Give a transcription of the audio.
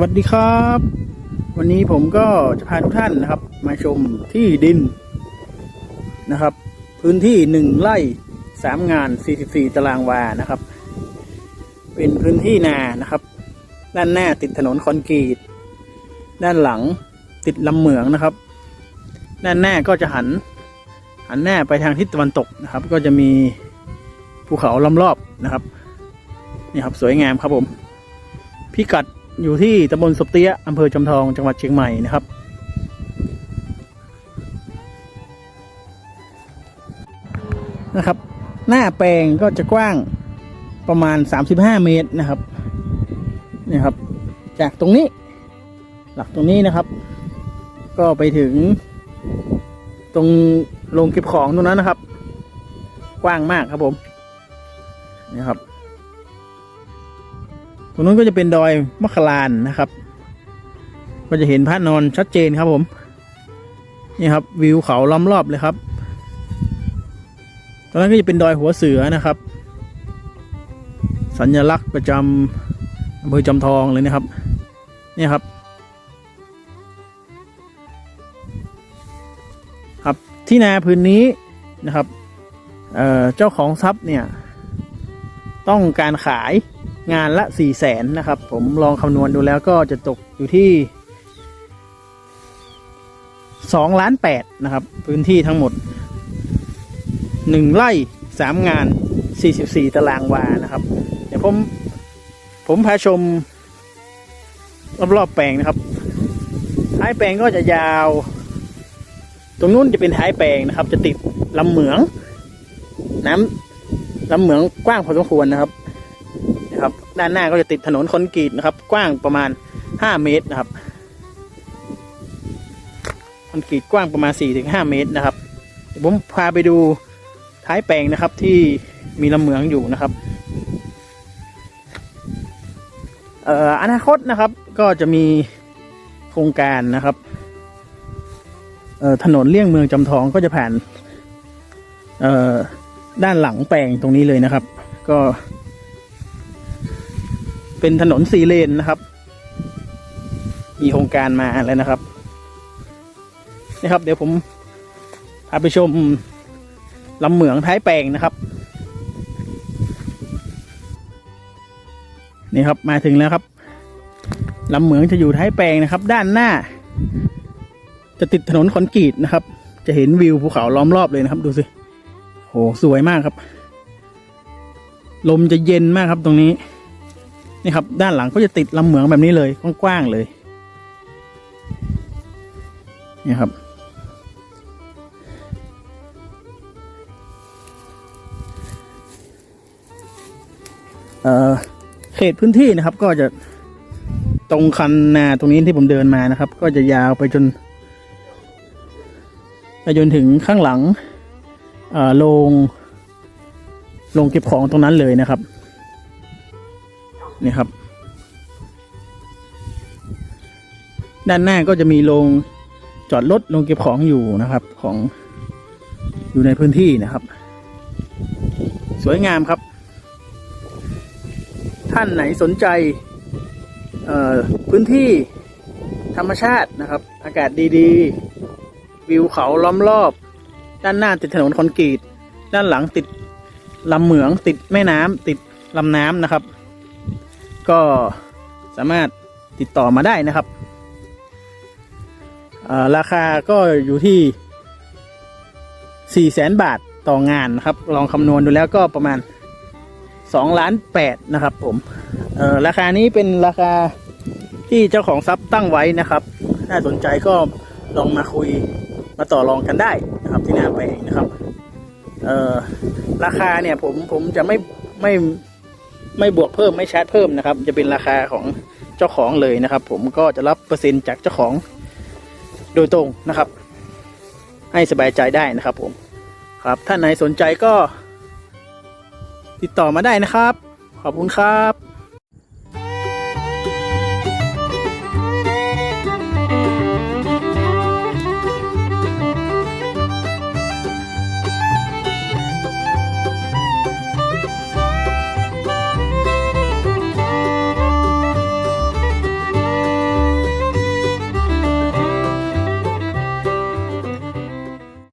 วัสดีครับ วันนี้ผมก็จะพาทุกท่านนะครับ มาชมที่ดินนะครับ พื้นที่หนึ่งไร่สามงาน44ตารางวานะครับ เป็นพื้นที่นานะครับ ด้านหน้าติดถนนคอนกรีต ด้านหลังติดลำเหมืองนะครับ ด้านหน้าก็จะหัน หันหน้าไปทางทิศตะวันตกนะครับ ก็จะมีภูเขาล้อมรอบนะครับนี่ครับสวยงามครับผมพิกัด อยู่ที่ตำบลสบเตี้ยอำเภอจำทองจังหวัดเชียงใหม่นะครับ นะครับ หน้าแปลงก็จะกว้างประมาณ 35 เมตรนะครับนี่ครับ จากตรงนี้ หลักตรงนี้นะครับ ก็ไปถึง ตรงโรงเก็บของตรงนั้นนะครับ กว้างมากครับผมนี่ครับ ตรงนู้นก็จะเป็นดอยมะขลานนะครับ ก็จะเห็นพระนอนชัดเจนครับผมนี่ครับวิวเขาล้อมรอบเลยครับ ตรงนั้นก็จะเป็นดอยหัวเสือนะครับ สัญลักษณ์ประจำอำเภอจำทองเลยนะครับนี่ครับครับที่นาพื้นนี้นะครับเเจ้าของทรัพย์เนี่ย ต้องการขาย งานละสี่แสนนะครับ ผมลองคำนวณดูแล้วก็จะตกอยู่ที่สองล้านแปดนะครับ พื้นที่ทั้งหมดหนึ่งไร่สามงานสี่สิบสี่ตารางวานะครับ เดี๋ยวผม ผมพาชม รอบๆแปลงนะครับ ท้ายแปลงก็จะยาว ตรงนู้นจะเป็นท้ายแปลงนะครับ จะติดลำเหมือง น้ำลำเหมืองกว้างพอสมควรนะครับนะครับ ด้านหน้าก็จะติดถนนคอนกรีตนะครับ กว้างประมาณห้าเมตรนะครับคอนกรีตกว้างประมาณสี่ถึงห้าเมตรนะครับผมพาไปดูท้ายแปลงนะครับที่มีลำเหมืองอยู่นะครับเอ่ออนาคตนะครับก็จะมีโครงการนะครับเอ่อถนนเลี่ยงเมืองจำทองก็จะผ่านเอ่อด้านหลังแปลงตรงนี้เลยนะครับ ก็ เป็นถนนสี่เลนนะครับ มีโครงการมาแล้วนะครับนะครับ เดี๋ยวผมพาไปชมลำเหมืองท้ายแปลงนะครับ นี่ครับมาถึงแล้วครับลำเหมืองจะอยู่ท้ายแปลงนะครับ ด้านหน้า จะติดถนนคอนกรีตนะครับ จะเห็นวิวภูเขาล้อมรอบเลยนะครับ ดูสิโหสวยมากครับ ลมจะเย็นมากครับตรงนี้ นี่ครับ ด้านหลังก็จะติดลำเหมืองแบบนี้เลยกว้างๆเลยนี่ครับ เอ่อเขตพื้นที่นะครับ ก็จะตรงคันนาตรงนี้ที่ผมเดินมานะครับ ก็จะยาวไปจนไปจนถึงข้างหลังเออโรงโรงเก็บของตรงนั้นเลยนะครับ นี่ครับ ด้านหน้าก็จะมีโรงจอดรถโรงเก็บของอยู่นะครับ ของอยู่ในพื้นที่นะครับ สวยงามครับ ท่านไหนสนใจพื้นที่ธรรมชาตินะครับ อากาศดีๆ วิวเขาล้อมรอบ ด้านหน้าติดถนนคอนกรีต ด้านหลังติดลำเหมืองติดแม่น้ำติดลำน้ำนะครับ ก็สามารถติดต่อมาได้นะครับราคาก็อยู่ที่ 4 0 0แสนบาทต่องานนะครับ ลองคำนวณดูแล้วก็ประมาณ2ล้าน8นะครับผมราคานี้เป็นราคาที่เจ้าของทรัพย์ตั้งไว้นะครับ ถ้าสนใจก็ลองมาคุยมาต่อรองกันได้นะครับที่หน้าแปลงนะครับราคาเนี่ยผมผมจะไม่ไม่ ไม่บวกเพิ่มไม่ชาร์จเพิ่มนะครับ จะเป็นราคาของเจ้าของเลยนะครับ ผมก็จะรับเปอร์เซ็นต์จากเจ้าของโดยตรงนะครับ ให้สบายใจได้นะครับผมครับท่านไหนสนใจก็ติดต่อมาได้นะครับ ขอบคุณครับ